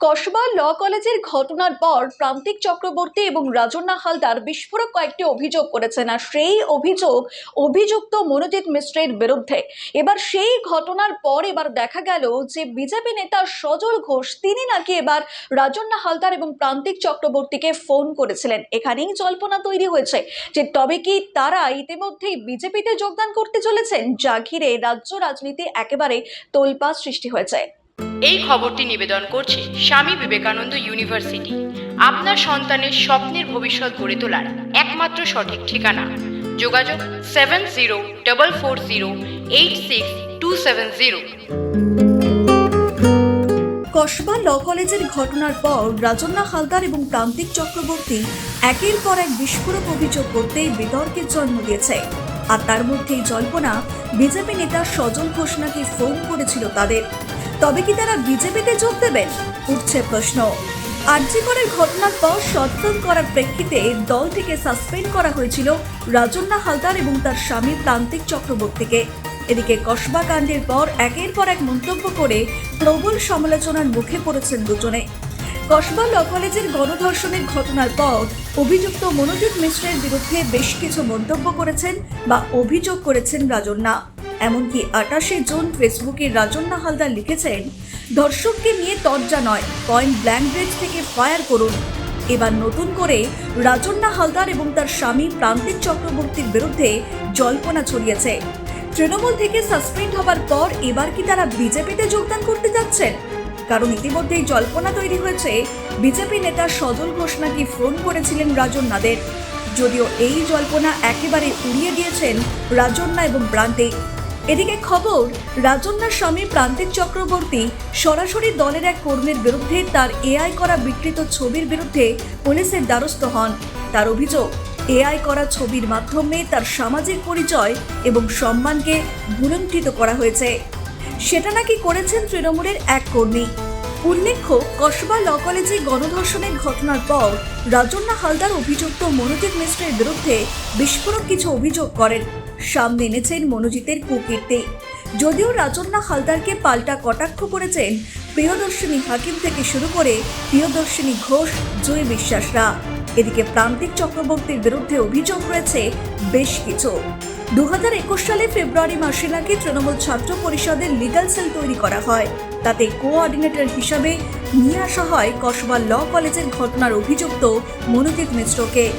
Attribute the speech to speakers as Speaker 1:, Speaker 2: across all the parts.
Speaker 1: Kasba law কলেজের ঘটনার পর প্রান্তিক চক্রবর্তী এবং রাজন্না হালদার বিস্ফোরক কয়েকটি অভিযোগ করেছেন আর সেই অভিযোগ অভিযুক্ত মনোজিৎ মিশ্রের বিরুদ্ধে। এবার সেই ঘটনার পর এবার দেখা গেল যে বিজেপি নেতা সজল ঘোষ তিনি নাকি এবার রাজন্না হালদার এবং প্রান্তিক চক্রবর্তীকে ফোন করেছিলেন। এখানেই জল্পনা তৈরি হয়েছে যে তবে কি তারা ইতিমধ্যেই বিজেপিতে যোগদান করতে চলেছেন? যা ঘিরে রাজ্য রাজনীতি একেবারে তোলপাড় সৃষ্টি হয়েছে।
Speaker 2: এই খবরটি নিবেদন করছে স্বামী বিবেকানন্দ ইউনিভার্সিটি। আপনার সন্তানের স্বপ্নের ভবিষ্যৎ গড়ে তোলার একমাত্র সঠিক ঠিকানা। যোগাযোগ seven zero double four zero eight six two seven zero.
Speaker 1: Kasba law কলেজের ঘটনার পর রাজন্না হালদার এবং প্রান্তিক চক্রবর্তী একের পর এক বিস্ফোরক অভিযোগ করতে বিতর্কের জন্ম দিয়েছে। আর তার মধ্যেই জল্পনা, বিজেপি নেতা সজল ঘোষ নাকি ফোন করেছিল তাদের। তবে কি তারা বিজেপিতে যোগ দেবেন? উঠছে প্রশ্ন। আর্যিকরের ঘটনার পর সৎফোন করার প্রেক্ষিতে দল থেকে সাসপেন্ড করা হয়েছিল রাজন্না হালদার এবং তার স্বামী প্রান্তিক চক্রবর্তীকে। এদিকে কসবা কাণ্ডের পর একের পর এক মন্তব্য করে প্রবল সমালোচনার মুখে পড়েছেন দুজনে। কসবা ল কলেজের গণধর্ষণের ঘটনার পর অভিযুক্ত মনোজিৎ মিশ্রের বিরুদ্ধে বেশ কিছু মন্তব্য করেছেন বা অভিযোগ করেছেন রাজন্না। এমনকি আটাশে জুন ফেসবুকে রাজন্না হালদার লিখেছেন ধর্ষককে নিয়ে তর্জা নয় পয়েন্ট ব্ল্যাঙ্ক রেঞ্জ থেকে ফায়ার করুন। এবার নতুন করে রাজন্না হালদার এবং তার স্বামী প্রান্তিক চক্রবর্তীর বিরুদ্ধে জল্পনা ছড়িয়েছে। তৃণমূল থেকে সাসপেন্ড হবার পর এবার কি তারা বিজেপিতে যোগদান করতে যাচ্ছেন? কারণ ইতিমধ্যেই জল্পনা তৈরি হয়েছে, বিজেপি নেতা সজল ঘোষ নাকি ফোন করেছিলেন রাজন্নাদের। যদিও এই জল্পনা একেবারে উড়িয়ে দিয়েছেন রাজন্না এবং প্রান্তিক। এদিকে খবর, রাজন্যার স্বামী প্রান্তিক চক্রবর্তী সরাসরি দলের এক কর্মীর বিরুদ্ধে তার এআই করা বিকৃত ছবির বিরুদ্ধে পুলিশের দ্বারস্থ হন। তার অভিযোগ, এআই করা ছবির মাধ্যমে তার সামাজিক পরিচয় এবং সম্মানকে ভুলুণ্ঠিত করা হয়েছে। সেটা নাকি করেছেন তৃণমূলের এক কর্মী। উল্লেখ্য, কসবা ল কলেজে গণধর্ষণের ঘটনার পর রাজন্না হালদার অভিযুক্ত মনোজিৎ মিশ্রের বিরুদ্ধে বিস্ফোরক কিছু অভিযোগ করেন। সামনে এনেছেন মনোজিতের কুকীর্তি। যদিও রাজন্না হালদারকে পাল্টা কটাক্ষ করেছেন, প্রিয়দর্শিনী হাকিম থেকে শুরু করে প্রিয়দর্শিনী ঘোষ জয় বিশ্বাসরা। এদিকে প্রান্তিক চক্রবর্তীর বিরুদ্ধে অভিযোগ রয়েছে বেশ কিছু। দু হাজার একুশ সালে ফেব্রুয়ারি মাসে নাকি তৃণমূল ছাত্র পরিষদের লিগাল সেল তৈরি করা হয়। তাতে কোঅর্ডিনেটর হিসাবে নিয়ে আসা হয় কসবা ল কলেজের ঘটনার অভিযুক্ত মনোজিৎ মিশ্রকে।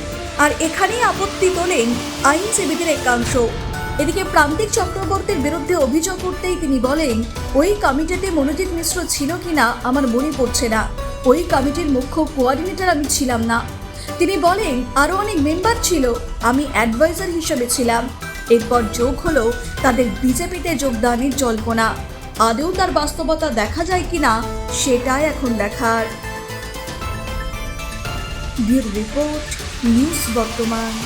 Speaker 1: আর এখানেই আপত্তি তোলেন আইনজীবীদের একাংশ। এদিকে প্রান্তিক চক্রবর্তীর বিরুদ্ধে অভিযোগ করতেই তিনি বলেন, ওই কমিটিতে মনোজিৎ মিশ্র ছিল কিনা আমার মনে পড়ছে না। ওই কমিটির মুখ্য কোঅর্ডিনেটর আমি ছিলাম না। তিনি বলেন আরও অনেক মেম্বার ছিল, আমি অ্যাডভাইজার হিসেবে ছিলাম। এরপর যোগ হলো তাদের বিজেপিতে যোগদানের জল্পনা। আদৌ তার বাস্তবতা দেখা যায় কিনা, সেটাই এখন দেখার। রিপোর্ট নিউজ বর্তমান।